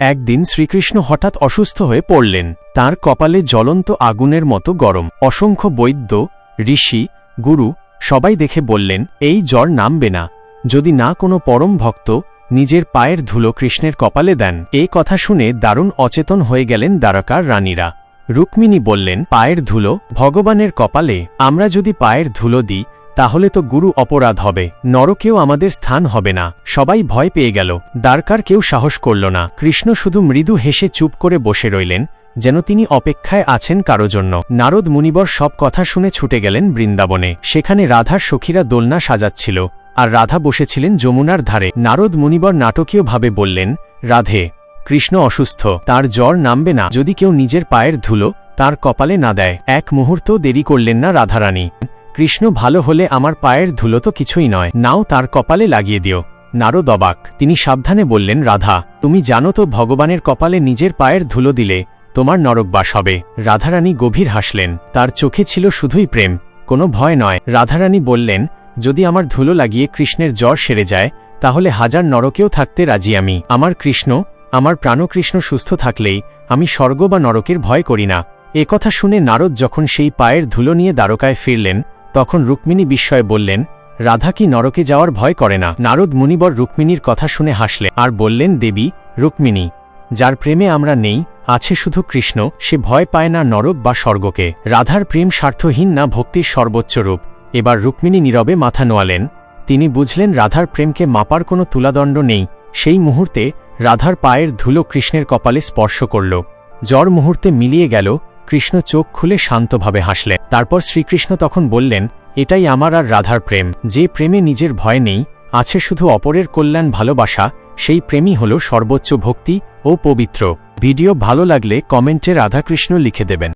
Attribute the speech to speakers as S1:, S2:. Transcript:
S1: একদিন শ্রীকৃষ্ণ হঠাৎ অসুস্থ হয়ে পড়লেন। তার কপালে জ্বলন্ত আগুনের মতো গরম। অসংখ্য বৈদ্য, ঋষি, গুরু সবাই দেখে বললেন, এই জ্বর নামবে না। যদি না কোনো পরম ভক্ত নিজের পায়ের ধুলো কৃষ্ণের কপালে দেন। এই কথা শুনে দারুণ অচেতন হয়ে গেলেন দ্বারকার রানীরা। রুক্মিণী বললেন, পায়ের ধুলো ভগবানের কপালে। আমরা যদি পায়ের ধুলো দিই তাহলে তো গুরু অপরাধ হবে। নরকেও আমাদের স্থান হবে না। সবাই ভয় পেয়ে গেল। দ্বারকার কেউ সাহস করল না। কৃষ্ণ শুধু মৃদু হেসে চুপ করে বসে রইলেন, যেন তিনি অপেক্ষায় আছেন কারও জন্য। নারদ মুনিবর সব কথা শুনে ছুটে গেলেন বৃন্দাবনে। সেখানে রাধার সখীরা দোলনা সাজাচ্ছিল, আর রাধা বসেছিলেন যমুনার ধারে। নারদ মুনিবর নাটকীয়ভাবে বললেন, রাধে, কৃষ্ণ অসুস্থ। তার জ্বর নামবে না। যদি কেউ নিজের পায়ের ধুলো তার কপালে না দেয়। এক মুহূর্তও দেরি করলেন না রাধারানী। কৃষ্ণ ভালো হলে আমার পায়ের ধুলো তো কিছুই নয়। নাও তার কপালে লাগিয়ে দিও। নারদ অবাক তিনি সাবধানে বললেন, রাধা, তুমি জানো তো ভগবানের কপালে নিজের পায়ের ধুলো দিলে তোমার নরকবাস হবে। রাধারানী গভীর হাসলেন। তার চোখে ছিল শুধুই প্রেম, কোনো ভয় নয়। রাধারানী বললেন, যদি আমার ধুলো লাগিয়ে কৃষ্ণের জ্বর সেরে যায়, তাহলে হাজার নরকেও থাকতে রাজি আমি। আমার কৃষ্ণ, আমার প্রাণকৃষ্ণ সুস্থ থাকলেই আমি স্বর্গ বা নরকের ভয় করি না। কথা শুনে নারদ যখন সেই পায়ের ধুলো নিয়ে দ্বারকায় ফিরলেন তখন রুক্মিণী বিস্ময়ে বললেন, রাধা কি নরকে যাওয়ার ভয় করে না? নারদ মুনিবর রুক্মিণীর কথা শুনে হাসলেন আর বললেন, দেবী, রুক্মিণী, যার প্রেমে আমরা নেই, আছে শুধু কৃষ্ণ, সে ভয় পায় না নরক বা স্বর্গকে। রাধার প্রেম স্বার্থহীন না ভক্তির সর্বোচ্চ রূপ। এবার রুক্মিণী নীরবে মাথা নোয়ালেন। তিনি বুঝলেন, রাধার প্রেমকে মাপার কোনো তুলাদণ্ড নেই। সেই মুহূর্তে রাধার পায়ের ধুলো কৃষ্ণের কপালে স্পর্শ করল। জ্বর মুহূর্তে মিলিয়ে গেল কৃষ্ণ চোখ খুলে শান্তভাবে হাসলেন। তারপর শ্রীকৃষ্ণ তখন বললেন, এটাই আমার আর রাধার প্রেম। যে প্রেমে নিজের ভয় নেই, আছে শুধু অপরের কল্যাণ ভালোবাসা, সেই প্রেমই হল সর্বোচ্চ ভক্তি ও পবিত্র। ভিডিও ভালো লাগলে কমেন্টে রাধাকৃষ্ণ লিখে দেবেন।